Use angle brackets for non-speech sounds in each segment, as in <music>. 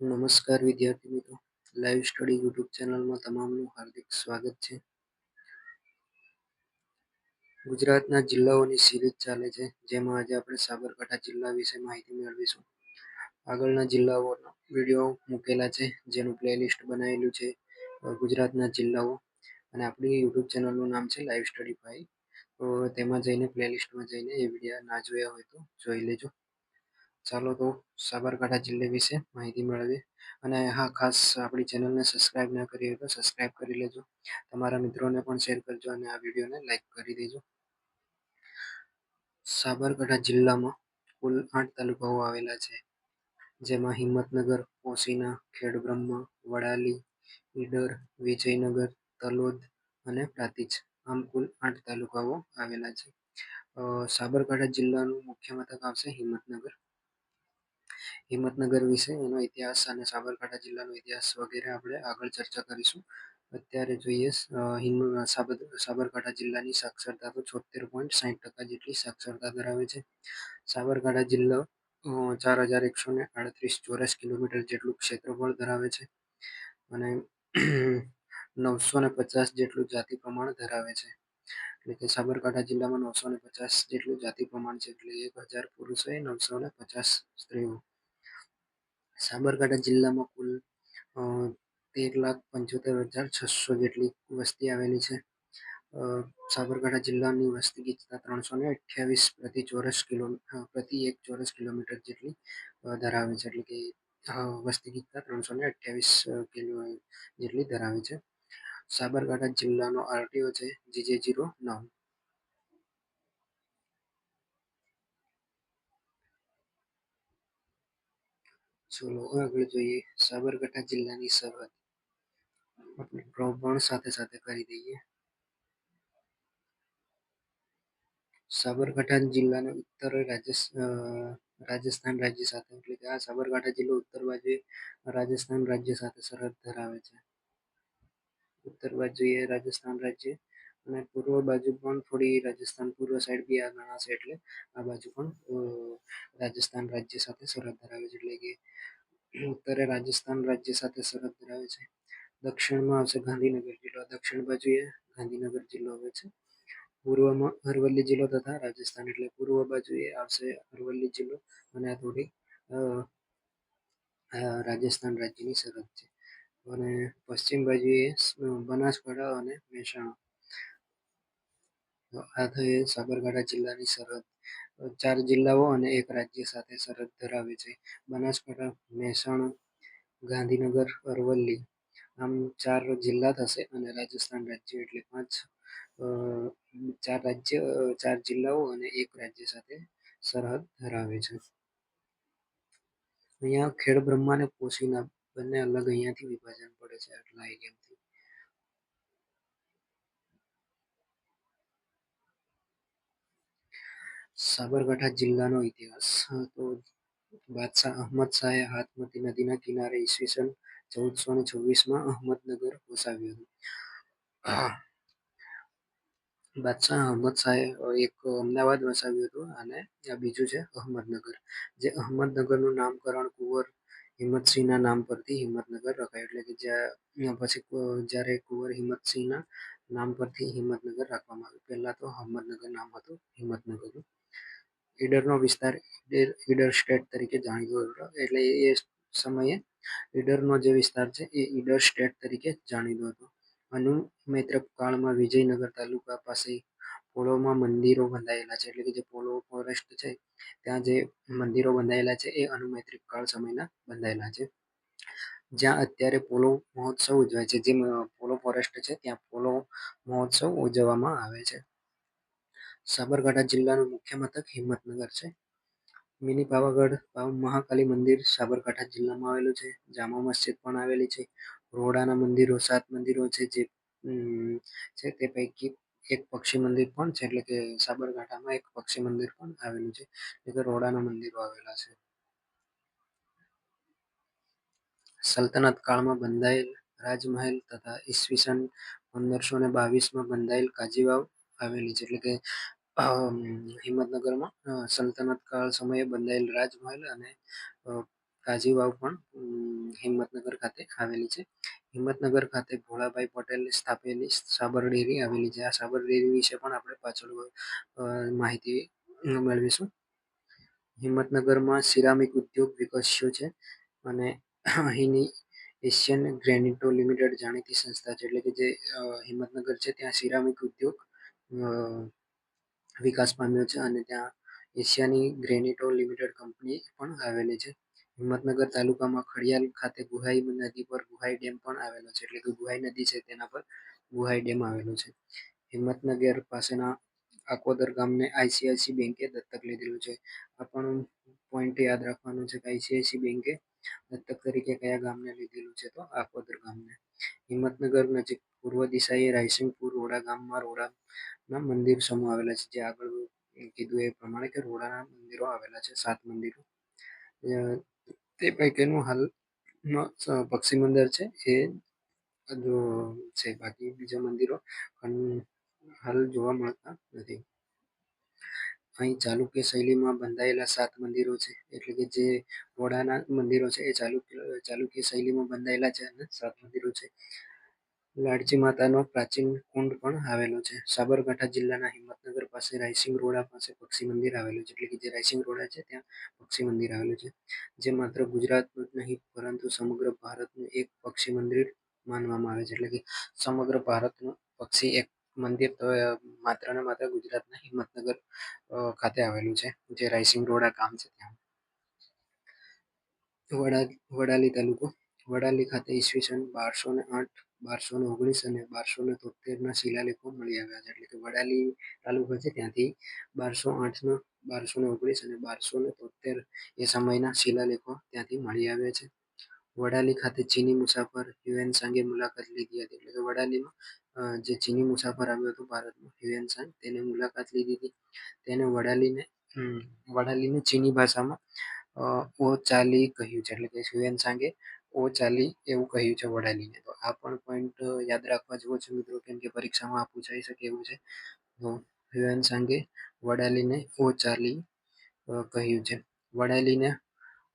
નમસ્કાર વિદ્યાર્થી મિત્રો. લાઈવ સ્ટડી યુટ્યુબ ચેનલમાં તમામનું હાર્દિક સ્વાગત છે. ગુજરાતના જિલ્લાઓની સિરીઝ ચાલે છે. જેમાં આજે આપણે સાબરકાંઠા જિલ્લા વિશે માહિતી મેળવીશું. આગળના જિલ્લાઓનો વીડિયો મૂકેલા છે. જેનું પ્લેલિસ્ટ બનાવેલું છે. ગુજરાતના જિલ્લાઓ. અને આપણી યુટ્યુબ ચેનલનું નામ છે લાઈવ સ્ટડી ફાઈ તો તેમાં જઈને પ્લેલિસ્ટમાં જઈને એ વીડિયો ના જોયા હોય તો જોઈ લેજો. ચાલો તો સાબરકાંઠા જિલ્લા વિશે માહિતી મેળવીએ. અને હા, ખાસ આપણી ચેનલને સબસ્ક્રાઇબ ના કરી હોય તો સબસ્ક્રાઈબ કરી લેજો. તમારા મિત્રોને પણ શેર કરજો અને આ વિડીયોને લાઈક કરી દેજો. સાબરકાંઠા જિલ્લામાં કુલ આઠ તાલુકાઓ આવેલા છે. જેમાં હિંમતનગર પોશીના ખેડબ્રહ્મા, વડાલી, ઈડર, વિજયનગર, તલોદ અને પ્રાતિજ આમ કુલ આઠ તાલુકાઓ આવેલા છે. સાબરકાંઠા જિલ્લાનું મુખ્ય મથક આવશે હિંમતનગર. હિંમતનગર વિશે, એનો ઇતિહાસ અને સાબરકાંઠા જિલ્લાનો ઇતિહાસ વગેરે આપણે આગળ ચર્ચા કરીશું. અત્યારે જોઈએ સાબરકાંઠા જિલ્લાની સાક્ષરતા તો છોતેર પોઈન્ટ સાઠ ટકા જેટલી સાક્ષરતા ધરાવે છે. સાબરકાંઠા જિલ્લો ચાર હજાર એકસો ને આડત્રીસ ચોરસ કિલોમીટર જેટલું ક્ષેત્રફળ ધરાવે છે અને <clears throat> નવસો ને પચાસ જેટલું જાતિ પ્રમાણ ધરાવે છે. એટલે કે સાબરકાંઠા જિલ્લામાં નવસો ને પચાસ જેટલું જાતિ પ્રમાણ છે, એટલે એક હજાર પુરુષો નવસો ને પચાસ સ્ત્રીઓ સાબરકાંઠા જિલ્લામાં કુલ તેર લાખ પંચોતેર હજાર છસો જેટલી વસ્તી આવેલી છે. સાબરકાંઠા જિલ્લાની વસ્તી ગીચતા ત્રણસો ને અઠ્યાવીસ પ્રતિ ચોરસ કિલો પ્રતિ એક ચોરસ કિલોમીટર જેટલી ધરાવે છે. એટલે કે વસ્તી ગીચતા ત્રણસો ને અઠ્યાવીસ કિલો જેટલી ધરાવે છે. સાબરકાંઠા જિલ્લાનો આરટીઓ છે, જીજે જીરો નવ. ચલો આગળ જોઈએ, સાબરકાંઠા જિલ્લાની સરહદ. આપણે પણ સાથે સાથે કરી દઈએ. સાબરકાંઠા જિલ્લાના ઉત્તર રાજસ્થાન રાજ્ય સાથે, એટલે કે આ સાબરકાંઠા જિલ્લો ઉત્તર બાજુએ રાજસ્થાન રાજ્ય સાથે સરહદ ધરાવે છે. ઉત્તર બાજુએ રાજસ્થાન રાજ્ય અને પૂર્વ બાજુ પણ થોડી રાજસ્થાન, પૂર્વ સાઈડ બી આ ગણાશે એટલે આ બાજુ પણ રાજસ્થાન રાજ્ય સાથે સરહદ ધરાવે છે એટલે કે ઉત્તરે રાજસ્થાન રાજ્ય સાથે સરહદ ધરાવે છે. દક્ષિણમાં આવશે ગાંધીનગર જિલ્લો. દક્ષિણ બાજુએ ગાંધીનગર જિલ્લો આવે છે. પૂર્વમાં અરવલ્લી જિલ્લો તથા રાજસ્થાન એટલે પૂર્વ બાજુએ આવશે અરવલ્લી જિલ્લો અને આ થોડી રાજસ્થાન રાજ્યની સરહદ છે. અને પશ્ચિમ બાજુએ બનાસકાંઠા અને મહેસાણા. આ થઈ સાબરકાંઠા જિલ્લાની સરહદ. ચાર જિલ્લાઓ અને એક રાજ્ય સાથે સરહદ ધરાવે છે. બનાસકાંઠા, મહેસાણા, ગાંધીનગર, અરવલ્લી. આમ ચાર જિલ્લા થશે અને રાજસ્થાન રાજ્ય એટલે પાંચ ચાર રાજ્ય ચાર જિલ્લાઓ અને એક રાજ્ય સાથે સરહદ ધરાવે છે. અહીંયા ખેડ બ્રહ્મા અને બંને અલગ અહીંયાથી વિભાજન પડે છે. આટલા એરિયાથી સાબરકાંઠા જિલ્લાનો ઇતિહાસ. તો બાદશાહ અહમદ શાહે હાથમતી નદીના કિનારે ઈસવીસન ચૌદસો ને છવ્વીસમાં અહમદનગર વસાવ્યું હતું. બાદશાહ અહમદ શાહે એક અમદાવાદ વસાવ્યું હતું અને આ બીજું છે અહમદનગર. જે અહમદનગરનું નામકરણ કુંવર હિંમતસિંહના નામ પરથી હિંમતનગર રખાય. એટલે કે જ્યાં પછી જ્યારે કુંવર હિંમતસિંહના નામ પરથી હિંમતનગર રાખવામાં આવ્યું. પહેલાં તો અહમદનગર નામ હતું, હિંમતનગરનું. ઈડરનો વિસ્તાર, ઈડર સ્ટેટ તરીકે જાણીતો હતો. એટલે એ સમયે ઈડરનો જે વિસ્તાર છે, એ ઈડર સ્ટેટ તરીકે જાણીતો હતો. અનુમૈત્રક કાળમાં વિજયનગર તાલુકા પાસે પોળોમાં મંદિરો બંધાયેલા છે. એટલે કે જે પોળો ફોરેસ્ટ છે, ત્યાં જે મંદિરો બંધાયેલા છે, એ અનુમૈત્રિક કાળ સમયના બંધાયેલા છે. જ્યાં અત્યારે પોલો મહોત્સવ ઉજવાય છે. જે પોલો ફોરેસ્ટ છે, ત્યાં પોલો મહોત્સવ ઉજવવામાં આવે છે. સાબરકાંઠા જિલ્લાનું મુખ્ય મથક હિંમતનગર છે. મિની પાવાગઢ મહાકાલી મંદિર સાબરકાંઠા જિલ્લામાં આવેલું છે. જામા મસ્જિદ પણ આવેલી છે. રોડાના મંદિરો, સાત મંદિરો છે જે છે તે પૈકી એક પક્ષી મંદિર પણ છે. એટલે કે સાબરકાંઠામાં એક પક્ષી મંદિર પણ આવેલું છે. એટલે કે રોડાના મંદિરો આવેલા છે. સલ્તનત કાળમાં બંધાયેલ રાજમહેલ તથા ઈસવીસન પંદરસો ને બાવીસમાં બંધાયેલ કાજીવાવ આવેલી છે. એટલે કે હિંમતનગરમાં સલ્તનત કાળ સમયે બંધાયેલ રાજમહેલ અને કાજીવાવ પણ હિંમતનગર ખાતે આવેલી છે. હિંમતનગર ખાતે ભોળાભાઈ પટેલ સ્થાપેલી સાબર ડેરી આવેલી છે. આ સાબર ડેરી વિશે પણ આપણે પાછળ માહિતી મેળવીશું. હિંમતનગરમાં સિરામિક ઉદ્યોગ વિકસ્યો છે અને અહીંની એશિયન ગ્રેનિટો લિમિટેડ જાણીતી સંસ્થા છે. એટલે કે જે હિંમતનગર છે, ત્યાં સિરામિક ઉદ્યોગ વિકાસ પામ્યો છે અને ત્યાં એશિયાની ગ્રેનિટો લિમિટેડ કંપની પણ આવેલી છે. હિંમતનગર તાલુકામાં ખડિયાલ ખાતે ગુહાઈ નદી પર ગુહાઈ ડેમ પણ આવેલો છે. એટલે કે ગુહાઈ નદી છે તેના પર ગુહાઈ ડેમ આવેલો છે. હિંમતનગર પાસેના આકોદર ગામને આઈસીઆઈસી બેંકે દત્તક લીધેલું છે. આ પણ પોઈન્ટ યાદ રાખવાનું છે કે આઈસીઆઈસી બેંકે દત્તક તરીકે કયા ગામને લીધેલું છે તો આકોદર ગામને. હિંમતનગર નજીક પૂર્વ દિશાએ રાયસિંગપુર રોડા ગામમાં રોડાના મંદિર સમૂહ આવેલા છે, જે આગળ કીધું એ પ્રમાણે કે રોડાના મંદિરો આવેલા છે, સાત મંદિરો. તે પૈકીનું હાલમાં પક્ષી મંદિર છે, એ છે. બાકી બીજા મંદિરો હાલ જોવા મળતા નથી. અહીં ચાલુક્ય શૈલીમાં બંધાયેલા સાત મંદિરો છે. એટલે કે જે વડાના મંદિરો છે એ ચાલુક્ય ચાલુક્ય શૈલીમાં બંધાયેલા છે અને સાત મંદિરો છે. લાડજી માતાનો પ્રાચીન કુંડ પણ આવેલો છે. સાબરકાંઠા જિલ્લાના હિંમતનગર પાસે રાયસિંગ રોડા પાસે પક્ષી મંદિર આવેલું છે. એટલે કે જે રાયસિંગ રોડા છે ત્યાં પક્ષી મંદિર આવેલું છે. જે માત્ર ગુજરાતનું જ નહીં, પરંતુ સમગ્ર ભારતનું એક પક્ષી મંદિર માનવામાં આવે છે. એટલે કે સમગ્ર ભારતનું પક્ષી એક મંદિર માત્ર ને માત્ર ગુજરાતના હિંમતનગર ખાતે આવેલું છે, જે રાયસિંગ રોડા ગામ છે ત્યાં. વડા, વડાલી તાલુકો. વડાલી ખાતે ઈસવીસન બારસો ને આઠ, બારસો ને ઓગણીસ અને બારસો ને તોતેરના શિલાલેખો મળી આવ્યા છે. એટલે કે વડાલી તાલુકો છે ત્યાંથી બારસો આઠના બારસો ને ઓગણીસ અને બારસો ને તોતેર એ સમયના શિલાલેખો ત્યાંથી મળી આવ્યા છે. વડાલી ખાતે ચીની મુસાફર યુએન સાંગે મુલાકાત લીધી હતી. એટલે કે વડાલીમાં જે ચીની મુસાફર આવ્યો હતો ભારતમાં હ્યુએન સાંગ, તેને મુલાકાત લીધી હતી. તેને વડાલીને વડાલીને ચીની ભાષામાં ઓ ચાલી કહ્યું છે. એટલે કે યુએન સાંગે ઓ ચાલી એવું કહ્યું છે વડાલીને. તો આ પણ પોઈન્ટ યાદ રાખવા જેવો છે મિત્રો, કેમ કે પરીક્ષામાં પૂછાઈ શકે એવું છે. તો હ્યુએન સાંગે વડાલીને ઓ ચાલી કહ્યું છે. વડાલીને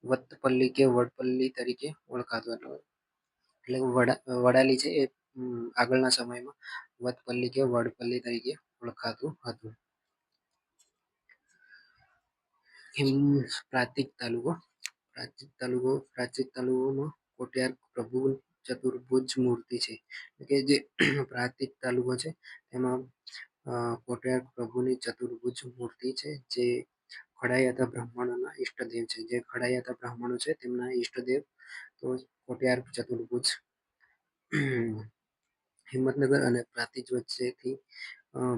વત્તપલ્લી કે વડપલ્લી તરીકે ઓળખાતો એટલે એટલે વડાલી છે એ આગળના સમયમાં વતપલ્લી કે વડપલ્લી તરીકે ઓળખાતું હતું. પ્રાંતિક તાલુકો, પ્રાચીત તાલુકો પ્રાંતિક તાલુકોમાં કોટિયાર પ્રભુ ચતુર્ભુજ મૂર્તિ છે. કે જે <clears throat> પ્રાંતિક તાલુકો છે, તેમાં કોટિયાર પ્રભુની ચતુર્ભુજ મૂર્તિ છે, જે ખડાયાતા બ્રાહ્મણોના ઈષ્ટદેવ છે. જે ખડાયાતા બ્રાહ્મણો છે, તેમના ઈષ્ટદેવ તો કોટિયાર ચતુર્ભુજ. હિંમતનગર અને પ્રાંતિજ વચ્ચેથી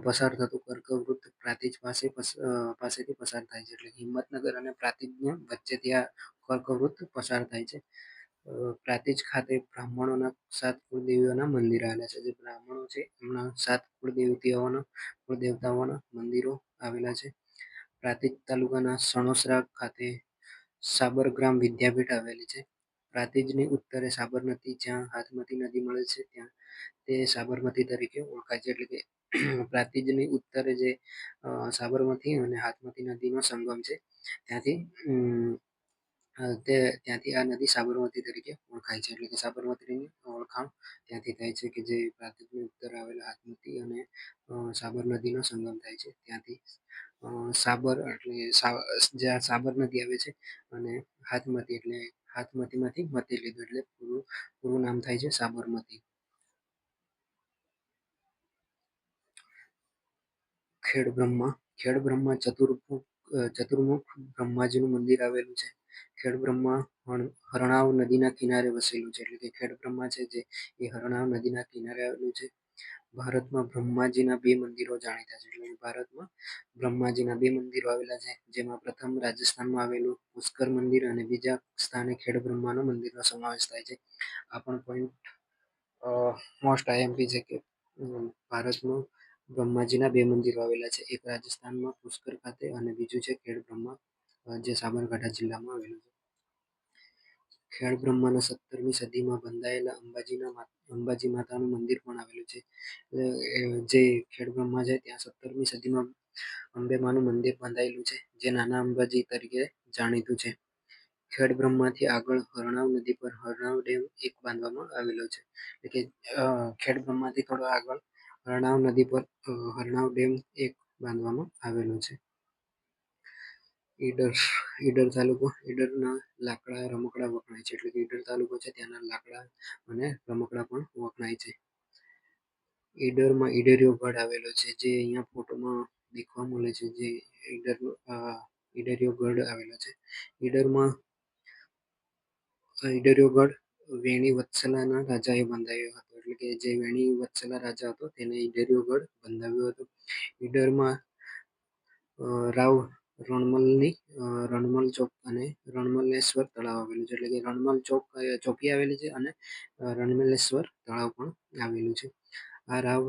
પસાર થતું કર્કવૃત પ્રાંતિજ પાસે પાસેથી પસાર થાય છે. એટલે હિંમતનગર અને પ્રાંતિજની વચ્ચેથી આ કર્કવૃત પસાર થાય છે. પ્રાંતિજ ખાતે બ્રાહ્મણોના સાત કુળદેવીઓના મંદિર આવેલા છે. જે બ્રાહ્મણો છે, એમના સાત કુળદેવતીઓના કુળદેવતાઓના મંદિરો આવેલા છે. પ્રાંતિજ તાલુકાના સણોસરા ખાતે સાબરગ્રામ વિદ્યાપીઠ આવેલી છે. પ્રાંતિજની ઉત્તરે સાબરમતી જ્યાં હાથમતી નદી મળે છે, ત્યાં તે સાબરમતી તરીકે ઓળખાય છે. એટલે કે <clears throat> પ્રાંતિજની ઉત્તરે જે સાબરમતી અને હાથમતી નદીનો સંગમ છે, ત્યાંથી તે, ત્યાંથી આ નદી સાબરમતી તરીકે ઓળખાય છે. એટલે કે સાબરમતીની ઓળખાણ ત્યાંથી થાય છે કે જે પ્રાંતિજની ઉત્તર આવેલા હાથમતી અને સાબર નદીનો સંગમ થાય છે. ત્યાંથી સાબર એટલે જ્યાં સાબર નદી આવે છે અને હાથમતી એટલે હાથમતીમાંથી મતી લીધું એટલે પૂરું પૂરું નામ થાય છે સાબરમતી. ખેડ બ્રહ્મા ખેડ બ્રહ્મા ચતુર્મુખ ચતુર્મુખ બ્રહ્માજીનું મંદિર આવેલું છે. ખેડ બ્રહ્મા હરણાવ નદીના કિનારે વસેલું છે. એટલે કે ખેડ બ્રહ્મા છે જે, એ હરણાવ નદીના કિનારે આવેલું છે. ભારતમાં બ્રહ્માજીના બે મંદિરો જાણીતા છે. એટલે ભારતમાં બ્રહ્માજીના બે મંદિરો આવેલા છે, જેમાં પ્રથમ રાજસ્થાનમાં આવેલું પુષ્કર મંદિર અને બીજા સ્થાને ખેડ બ્રહ્માનો મંદિરનો સમાવેશ થાય છે. આ પણ પોઈન્ટ મોસ્ટ આઈએમપી છે કે ભારતમાં બ્રહ્માજીના બે મંદિરો આવેલા છે. એક રાજસ્થાનમાં પુષ્કર ખાતે અને બીજું છે ખેડ બ્રહ્મા જે સાબરકાંઠા જિલ્લામાં આવેલું છે. ખેડ બ્રહ્માના સત્તરમી સદીમાં બંધાયેલા અંબાજીના અંબાજી માતાનું મંદિર પણ આવેલું છે. જે ખેડ બ્રહ્મા છે, ત્યાં સત્તરમી સદીમાં અંબેમાનું મંદિર બંધાયેલું છે, જે નાના અંબાજી તરીકે જાણીતું છે. ખેડબ્રહ્માથી આગળ હરણાવ નદી પર હરણાવ ડેમ એક બાંધવામાં આવેલો છે. એટલે કે ખેડબ્રહ્માથી થોડો આગળ હરણાવ નદી પર હરણાવ ડેમ એક બાંધવામાં આવેલો છે. ઈડર ઈડર તાલુકો, ઈડરના લાકડા રમકડા વખણાય છે. એટલે કે ઈડર તાલુકો છે, ત્યાંના લાકડા અને રમકડા પણ વખણાય છે. ઈડરમાં ઈડરિયો ગઢ આવેલો છે, જે અહીંયા ફોટોમાં દેખવા મળે છે, જે ઈડર ઈડરિયો ગઢ આવેલો છે. ઈડરમાં, ઈડરિયો ગઢ વેણી વત્સલાના રાજાએ બંધાવ્યો હતો. એટલે કે જે વેણી વત્સલા રાજા હતો, તેને ઈડરિયો ગઢ બંધાવ્યો હતો. ઈડરમાં રાવ રણમલની રણમલ ચોક અને રણમલેશ્વર તળાવ આવેલું છે. એટલે કે રણમલ ચોક ચોકી આવેલી છે અને રણમલેશ્વર તળાવ પણ આવેલું છે. આ રાવ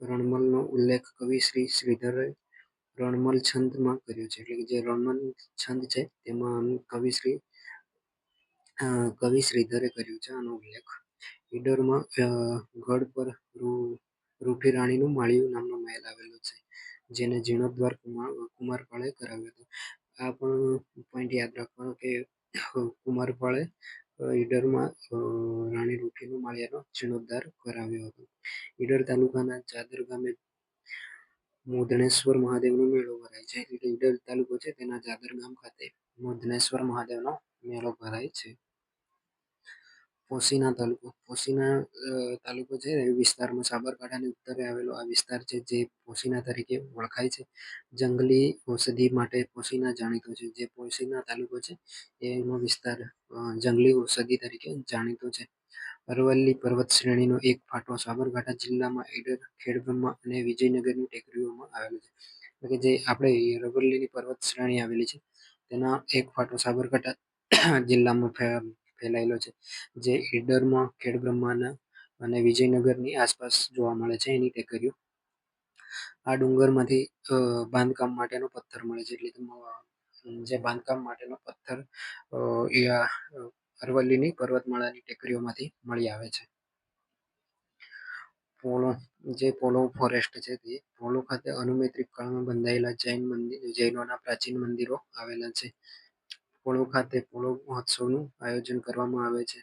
રણમલનો ઉલ્લેખ કવિ શ્રી શ્રીધરે રણમલ છંદમાં કર્યો છે. એટલે કે જે રણમલ છંદ છે તેમાં કવિ શ્રી કવિ શ્રીધરે કર્યું છે આનો ઉલ્લેખ. ઈડરમાં ગઢ પર રૂફી રાણીનું માળિયું નામનો મહેલ આવેલો છે. જેને જીર્ણોદ્ધાર કુમાર કુમારપાળે કરાવ્યો હતો. આ પણ પોઈન્ટ યાદ રાખવાનો કે કુમારપાળે ઈડરમાં રાણી રૂઠીનું માળિયાનો જીર્ણોદ્ધાર કરાવ્યો હતો. ઈડર તાલુકાના ચાદર ગામે મોધનેશ્વર મહાદેવનો મેળો ભરાય છે. એટલે ઈડર તાલુકો છે, તેના જાદર ગામ ખાતે મોધનેશ્વર મહાદેવનો મેળો ભરાય છે. પોશીના તાલુકો પોશીના તાલુકો છે એ વિસ્તારમાં સાબરકાંઠાની ઉત્તરે આવેલો આ વિસ્તાર છે, જે પોશીના તરીકે ઓળખાય છે. જંગલી ઔષધિ માટે પોશીના જાણીતો છે. જે પોશીના તાલુકો છે, એનો વિસ્તાર જંગલી ઔષધિ તરીકે જાણીતો છે. અરવલ્લી પર્વત શ્રેણીનો એક ફાટો સાબરકાંઠા જિલ્લામાં એડર, ખેડબ્રહ્મા અને વિજયનગરની ટેકરીઓમાં આવેલો છે. કે જે આપણે અરવલ્લીની પર્વત શ્રેણી આવેલી છે, તેના એક ફાટો સાબરકાંઠા જિલ્લામાં ફેલાયેલો છે. જે ઈડરમાં, ખેડબ્રહ્માના અને વિજયનગરની આસપાસ જોવા મળે છે. એની ટેકરીઓ. આ ડુંગરમાંથી બાંધકામ માટેનો પથ્થર મળે છે. એટલે જે બાંધકામ માટેનો પથ્થર અરવલ્લીની પર્વતમાળાની ટેકરીઓમાંથી મળી આવે છે. પોલો, જે પોલો ફોરેસ્ટ છે તે, પોલો ખાતે અનુમેત્રિક કાળમાં બંધાયેલા જૈન મંદિર, જૈનોના પ્રાચીન મંદિરો આવેલા છે. પોળો ખાતે પોળો મહોત્સવનું આયોજન કરવામાં આવે છે.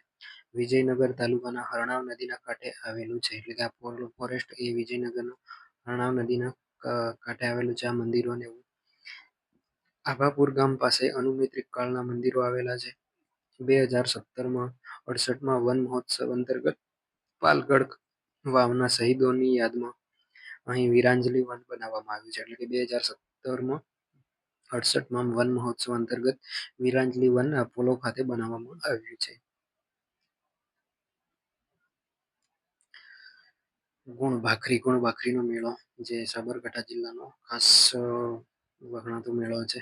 વિજયનગર તાલુકાના હરણાવ નદીના કાંઠે આવેલું છે. એટલે કે આ પોલો ફોરેસ્ટ એ વિજયનગરનું હરણાવ નદીના કાંઠે આવેલું છે. આ મંદિરો ને આભાપુર ગામ પાસે અનુમિત્રિક કાળના મંદિરો આવેલા છે. બે હજાર સત્તરમાં અડસઠમાં વન મહોત્સવ અંતર્ગત પાલગઢ વાવના શહીદોની યાદમાં અહીં વીરાંજલી વન બનાવવામાં આવ્યું છે. એટલે કે બે હજાર સત્તરમાં અડસઠમાં વન મહોત્સવ અંતર્ગત વીરાંજલી વન અપોલો ખાતે બનાવવામાં આવ્યું છે. ગુણ ભાખરી, ગુણ ભાખરીનો મેળો જે સાબરકાંઠા જિલ્લાનો ખાસ વખણાતો મેળો છે.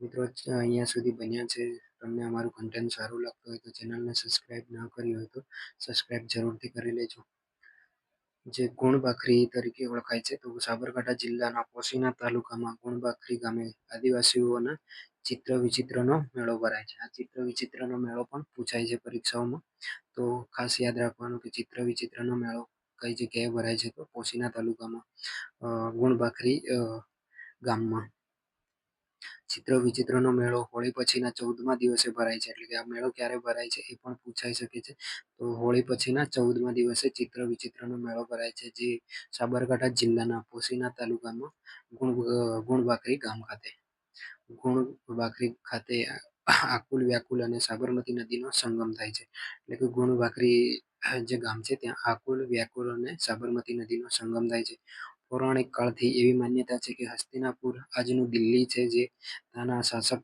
મિત્રો, અહીંયા સુધી બન્યા છે. તમને અમારું કન્ટેન્ટ સારું લાગતું હોય તો ચેનલને સબસ્ક્રાઈબ ના કરી હોય તો સબસ્ક્રાઈબ જરૂરથી કરી લેજો. જે ગુણબાખરી તરીકે ઓળખાય છે, તો સાબરકાંઠા જિલ્લાના પોશીના તાલુકામાં ગુણબાખરી ગામે આદિવાસીઓના ચિત્ર વિચિત્રનો મેળો ભરાય છે. આ ચિત્ર વિચિત્રનો મેળો પણ પૂછાય છે પરીક્ષાઓમાં. તો ખાસ યાદ રાખવાનું કે ચિત્ર વિચિત્રનો મેળો કઈ જગ્યાએ ભરાય છે, તો પોશીના તાલુકામાં ગુણબાખરી ગામમાં. ચિત્ર વિચિત્રનો મેળો હોળી પછીના ચૌદમા દિવસે ભરાય છે. એટલે કે આ મેળો ક્યારે ભરાય છે એ પણ પૂછાઈ શકે છે. તો હોળી પછીના ચૌદમા દિવસે ચિત્ર વિચિત્રનો મેળો ભરાય છે જે સાબરકાંઠા જિલ્લાના પોશીના તાલુકામાં ગુણ ગુણબાકરી ગામ ખાતે. ગુણબાકરી ખાતે આકુલ, વ્યાકુલ અને સાબરમતી નદીનો સંગમ થાય છે. એટલે કે ગુણબાકરી જે ગામ છે ત્યાં આકુલ, વ્યાકુલ અને સાબરમતી નદીનો સંગમ થાય છે. પૌરાણિક કાળથી એવી માન્યતા છે કે હસ્તિનાપુર આજનું દિલ્હી છે જે ત્યાંના શાસક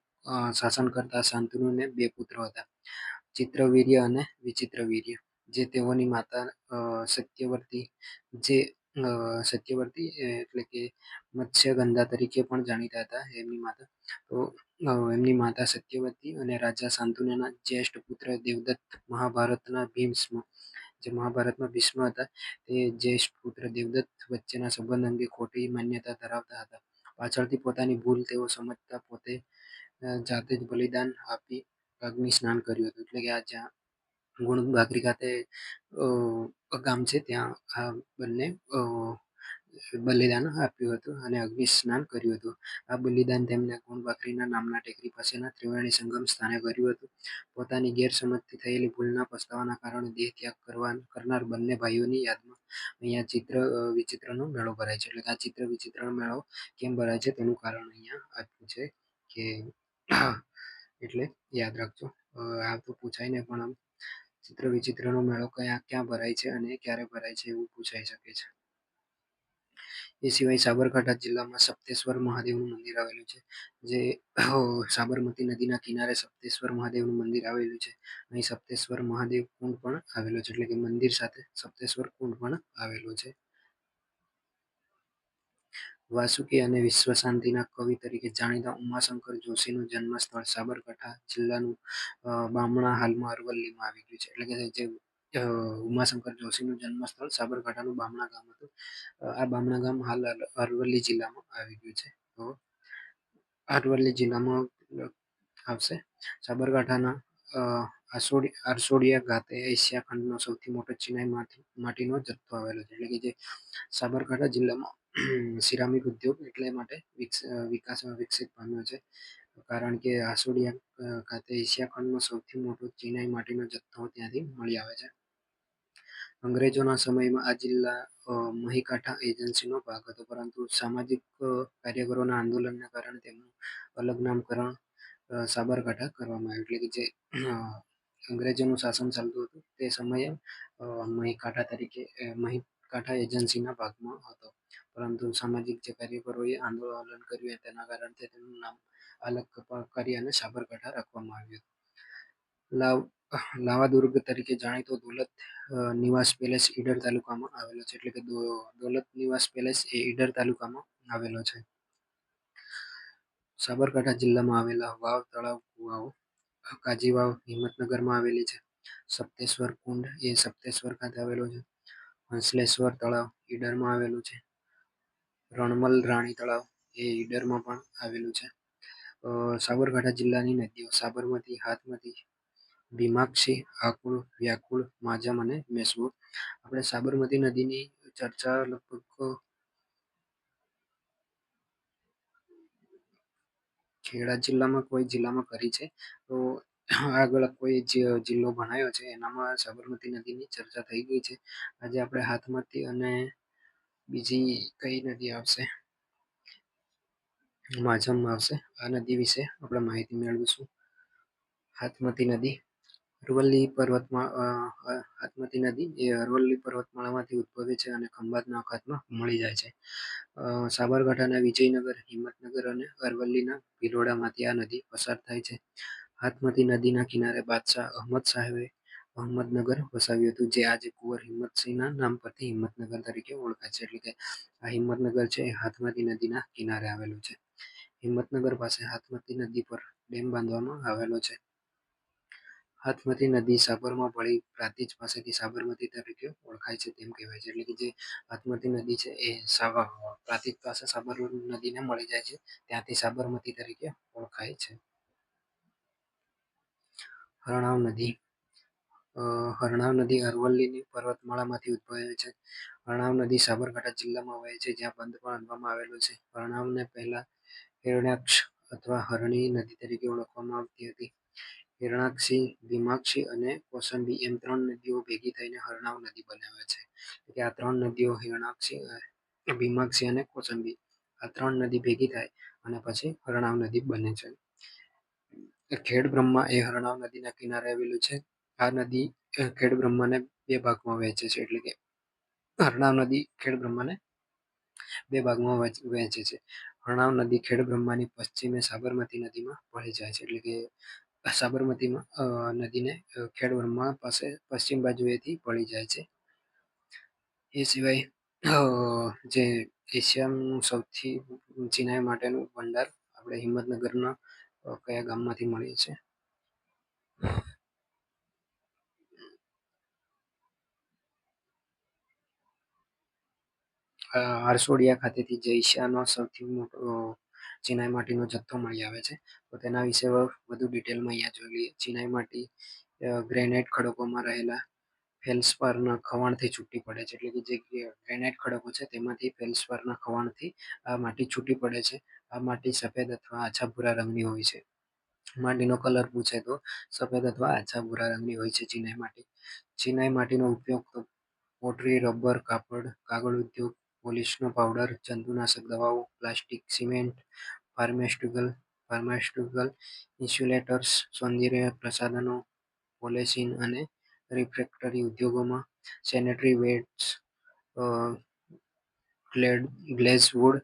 શાસન કરતા શાંતનુને બે પુત્રો હતા. ચિત્રવીર્ય અને વિચિત્રવીર્ય, જે તેઓની માતા સત્યવર્તી, જે સત્યવર્તી એટલે કે મત્સ્યગંધા તરીકે પણ જાણીતા હતા એમની માતા. તો એમની માતા સત્યવતી અને રાજા શાંતુના જ્યેષ્ઠ પુત્ર દેવદત્ત મહાભારતના ભીષ્મ જે મહાભારતમાં ભીષ્મ હતા, તે જ્યેષ્ઠ પુત્ર દેવદત્ત વચ્ચેના સંબંધ અંગે ખોટી માન્યતા ધરાવતા હતા. પાછળથી પોતાની ભૂલ તેઓ સમજતા પોતે જાતે જ બલિદાન આપી અગ્નિ સ્નાન કર્યું હતું. એટલે કે આ જ્યાં ગુણ બાકરી ખાતે ગામ છે, ત્યાં આ બંને બલિદાન આપ્યું હતું અને અગ્નિ સ્નાન કર્યું હતું. આ બલિદાન તેમને ગુણબકરીના નામના ટેકરી પાસેના ત્રિવેણી સંગમ સ્થાને કર્યું હતું. પોતાની ગેરસમજથી થયેલી ભૂલના પસ્તાવાના કારણે દેહ ત્યાગ કરવા કરનાર બંને ભાઈઓની યાદમાં અહીંયા ચિત્ર વિચિત્રનો મેળો ભરાય છે. એટલે કે આ ચિત્ર વિચિત્રનો મેળો કેમ ભરાય છે તેનું કારણ અહીંયા આપ્યું છે કે, એટલે યાદ રાખજો. આ તો પૂછાય ને પણ ચિત્ર વિચિત્રનો મેળો કયા, ક્યાં ભરાય છે અને ક્યારે ભરાય છે એવું પૂછાઈ શકે છે. એ સિવાય સાબરકાંઠા જિલ્લામાં સપ્તેશ્વર મહાદેવનું મંદિર આવેલું છે. જે સાબરમતી નદીના કિનારે સપ્તેશ્વર મહાદેવનું મંદિર આવેલું છે. અહીં સપ્તેશ્વર મહાદેવ કુંડ પણ આવેલો છે. એટલે કે મંદિર સાથે સપ્તેશ્વર કુંડ પણ આવેલો છે. વાસુકી અને વિશ્વ શાંતિના કવિ તરીકે જાણીતા ઉમાશંકર જોશીનું જન્મસ્થળ સાબરકાંઠા જિલ્લાનું બામણા હાલમાં અરવલ્લીમાં આવી ગયું છે. એટલે કે જે ઉમાશંકર જોશીનું જન્મસ્થળ સાબરકાંઠાનું બામણા ગામ હતું. આ બામણા ગામ હાલ અરવલ્લી જિલ્લામાં આવી ગયું છે. તો અરવલ્લી જિલ્લામાં આવશે. સાબરકાંઠાના આરસોડિયા ખાતે એશિયા ખંડનો સૌથી મોટો ચિનાઈ માટીનો જથ્થો આવેલો છે. એટલે કે જે સાબરકાંઠા જિલ્લામાં સિરામિક ઉદ્યોગ એટલે માટે વિકાસમાં વિકસિત પામ્યો છે. કારણ કે આસોડિયા ખાતે એશિયા ખંડનો સૌથી મોટો ચિનાઈ માટીનો જથ્થો ત્યાંથી મળી આવે છે. અંગ્રેજોના સમયમાં આ જિલ્લા મહીકાંઠા એજન્સીનો ભાગ હતો, પરંતુ સામાજિક કાર્યકરોના આંદોલનના કારણે તેમનું અલગ નામકરણ સાબરકાંઠા કરવામાં આવ્યું. એટલે કે જે અંગ્રેજોનું શાસન ચાલતું હતું તે સમયે મહીકાંઠા તરીકે મહીકાંઠા એજન્સીના ભાગમાં હતો. પરંતુ સામાજિક જે કાર્યકરોએ આંદોલન કર્યું તેના કારણે તેમનું નામ અલગ કરી અને સાબરકાંઠા રાખવામાં આવ્યું. લાવ, લાવા દુર્ગ તરીકે જાણીતો દોલત નિવાસ પેલેસ ઈડર તાલુકામાં આવેલો છે. એટલે કે દોલત નિવાસ પેલેસ એ ઈડર તાલુકામાં આવેલો છે. સાબરકાંઠા જિલ્લામાં આવેલા વાવ, તળાવ, કુવાઓ કાજી વાવ હિંમતનગરમાં આવેલી છે. સપ્તેશ્વર કુંડ એ સપ્તેશ્વર ખાતે આવેલો છે. હંસલેશ્વર તળાવ ઈડરમાં આવેલું છે. રણમલ રાણી તળાવ એ ઈડરમાં પણ આવેલું છે. સાબરકાંઠા જિલ્લાની નદીઓ સાબરમતી, હાથમતી, ભીમાક્ષી આકુળ વ્યાકુળ, માજમ અને મેસવો આપણે સાબરમતી નદીની ચર્ચા લગભગ ખેડા જિલ્લામાં કોઈ જિલ્લામાં કરી છે. તો આગળ કોઈ જિલ્લો ભણાયો છે, એનામાં સાબરમતી નદીની ચર્ચા થઈ ગઈ છે. આજે આપણે હાથમતી અને બીજી કઈ નદી આવશે? માજમમાં આવશે. આ નદી વિશે આપણે માહિતી મેળવીશું. હાથમતી નદી. અરવલ્લી પર્વતમાં હાથમતી નદી એ અરવલ્લી પર્વતમાળામાંથી ઉદ્ભવે છે અને ખંભાતના અખાતમાં મળી જાય છે. સાબરકાંઠાના વિજયનગર, હિંમતનગર અને અરવલ્લીના ભિલોડામાંથી આ નદી પસાર થાય છે. હાથમતી નદીના કિનારે બાદશાહ અહમદ સાહેબે અહમદનગર વસાવ્યું હતું, જે આજે કુંવર હિંમતસિંહના નામ પરથી હિંમતનગર તરીકે ઓળખાય છે. એટલે કે આ હિંમતનગર છે એ હાથમતી નદીના કિનારે આવેલું છે. હિંમતનગર પાસે હાથમતી નદી પર ડેમ બાંધવામાં આવેલો છે. હાથમતી નદી સાબરમાં ભળી પ્રાતિજ પાસેથી સાબરમતી તરીકે ઓળખાય છે તેમ કહેવાય છે. એટલે કે જે હાથમતી નદી છે એ પ્રાતિજ પાસે સાબર નદીને મળી જાય છે, ત્યાંથી સાબરમતી તરીકે ઓળખાય છે. હરણાવ નદી. હરણાવ નદી અરવલ્લીની પર્વતમાળામાંથી ઉદ્ભવે છે. હરણાવ નદી સાબરકાંઠા જિલ્લામાં વહે છે, જ્યાં બંધ પણ બાંધવામાં આવેલો છે. હરણાવને પહેલા હિરણ્યાક્ષ અથવા હરણી નદી તરીકે ઓળખવામાં આવતી હતી. હિરણાક્ષી ભીમાક્ષી અને કોસંબી એમ ત્રણ નદીઓ ભેગી થઈને હરણાવ નદી બનાવે છે. કે આ ત્રણ નદીઓ હિરણાક્ષી ભીમાક્ષી અને કોસંબી આ ત્રણ નદી ભેગી થાય અને પછી હરણાવ નદી બને છે. ખેડ બ્રહ્મા એ હરણાવ નદીના કિનારે આવેલું છે. આ નદી ખેડ બ્રહ્માને બે ભાગમાં વહેંચે છે. એટલે કે હરણાવ નદી ખેડ બ્રહ્માને બે ભાગમાં વહેંચે છે. હરણાવ નદી ખેડ બ્રહ્માની પશ્ચિમે સાબરમતી નદીમાં ભળી જાય છે. એટલે કે સાબરમતીમાં નદીને ખેડ બ્રહ્મા પાસે પશ્ચિમ બાજુએથી ભળી જાય છે. એ સિવાય જે એશિયાનું સૌથી ચિનાઈ માટેનું ભંડાર આપણે હિંમતનગરના કયા ગામમાંથી મળીએ છીએ આરસોડિયા ખાતેથી જે એશિયાનો સૌથી મોટો ચિનાઈ માટીનો જથ્થો મળી આવે છે. તો તેના વિશે વધુ ડિટેલમાં અહીંયા જોઈ લઈએ. ચિનાઈ માટી ગ્રેનાઇટ ખડકોમાં રહેલા ફેલ્સપારના ખવાણથી છૂટી પડે છે. એટલે કે જે ગ્રેનાઇટ ખડકો છે તેમાંથી ફેલ્સપારના ખવાણથી આ માટી છૂટી પડે છે. આ માટી સફેદ અથવા આછા ભૂરા રંગની હોય છે. માટીનો કલર પૂછે તો સફેદ અથવા આછા ભૂરા રંગની હોય છે ચિનાઈ માટી. ચિનાઈ માટીનો ઉપયોગ પોટરી, રબર, કાપડ, કાગળ ઉદ્યોગ પોલિશનો પાવડર, જંતુનાશક દવાઓ, પ્લાસ્ટિક, સિમેન્ટ, ફાર્માસ્યુટિકલ ઇન્સ્યુલેટર્સ, સૌંદર્ય પ્રસાધનો પોલિશિંગ અને રિફ્રેક્ટરી ઉદ્યોગોમાં સેનેટરી વેટ્સ ગ્લેઝવુડ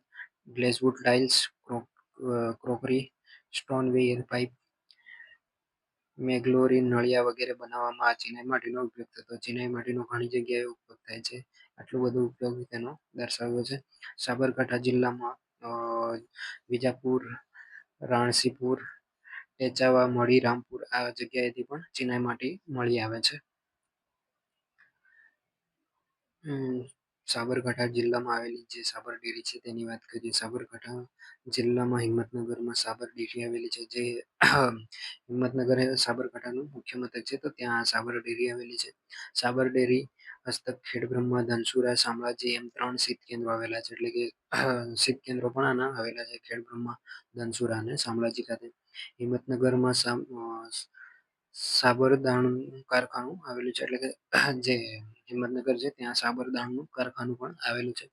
ગ્લેઝવુડ ટાઇલ્સ ક્રોકરી સ્ટોનવેર પાઇપ મેગ્લોરી નળિયા વગેરે બનાવવામાં આ ચિનાઈ માટીનો ઉપયોગ થતો. ચિનાઈ માટીનો ઘણી જગ્યાએ ઉપયોગ થાય છે. આટલું બધું ઉપયોગ તેનો દર્શાવ્યો છે. સાબરકાંઠા જિલ્લામાં વિજાપુર, રાણસીપુર, ટેચાવા, મળી, રામપુર આ જગ્યાએથી પણ ચિનાઈ માટી મળી આવે છે. સાબરકાંઠા જિલ્લામાં આવેલી જે સાબર ડેરી છે તેની વાત કરીએ, સાબરકાંઠા જિલ્લામાં હિંમતનગરમાં સાબર ડેરી આવેલી છે. જે હિંમતનગર સાબરકાંઠાનું મુખ્ય મથક છે, તો ત્યાં સાબર ડેરી આવેલી છે. સાબર ડેરી હસ્તક ખેડબ્રહ્મા ધનસુરા શામળાજી એમ ત્રણ શીત કેન્દ્રો આવેલા છે, એટલે કે શીત કેન્દ્રો પણ આના આવેલા છે ખેડબ્રહ્મા ધનસુરા અને શામળાજી ખાતે. હિંમતનગરમાં સાબરદાણનું કારખાનું આવેલું છે. એટલે કે જે હિંમતનગર છે, ત્યાં સાબરદાણનું કારખાનું પણ આવેલું છે.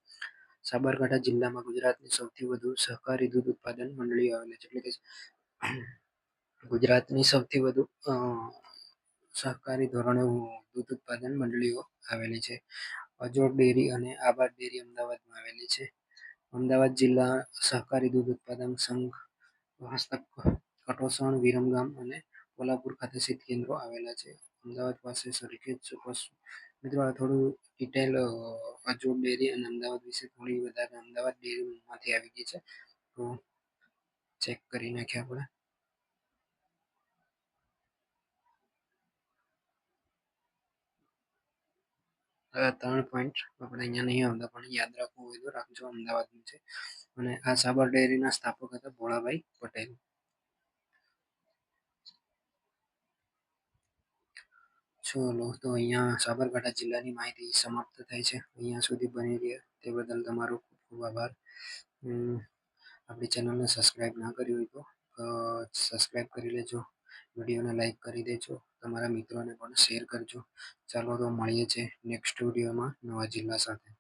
સાબરકાંઠા જિલ્લામાં ગુજરાતની સૌથી વધુ સહકારી દૂધ ઉત્પાદન મંડળીઓ આવેલી છે. એટલે કે ગુજરાતની સૌથી વધુ સહકારી ધોરણે દૂધ ઉત્પાદન મંડળીઓ આવેલી છે. અજોડ ડેરી અને આબાદ ડેરી અમદાવાદમાં આવેલી છે. અમદાવાદ જિલ્લા સહકારી દૂધ ઉત્પાદન સંઘ હસ્તક કટોસણ વિરમગામ અને કોલ્હાપુર ખાતે શીત કેન્દ્રો આવેલા છે. અમદાવાદ પાસે સરખેજ મિત્રો, આ થોડું ડિટેલ અજોડ ડેરી અને અમદાવાદ વિશે થોડી વધારે અમદાવાદ ડેરીમાંથી આવી ગઈ છે. તો ચેક કરી નાખીએ આપણે. ત્રણ પોઈન્ટ આપણે અહીંયા નહીં આવતા, પણ યાદ રાખવું હોય તો રાખજો. અમદાવાદનું છે. અને આ સાબર ડેરીના સ્થાપક હતા ભોળાભાઈ પટેલ. ચલો તો અહીંયા સાબરકાંઠા જિલ્લાની માહિતી સમાપ્ત થાય છે. અહીંયા સુધી બની રહે તે બદલ તમારો ખૂબ ખૂબ આભાર. આપણી ચેનલને સબસ્ક્રાઈબ ના કરી હોય તો સબસ્ક્રાઈબ કરી લેજો, વિડીયોને લાઈક કરી દેજો, તમારા મિત્રોને પણ શેર કરજો. ચાલો તો મળીએ છીએ નેક્સ્ટ વિડીયોમાં નવા જિલ્લા સાથે.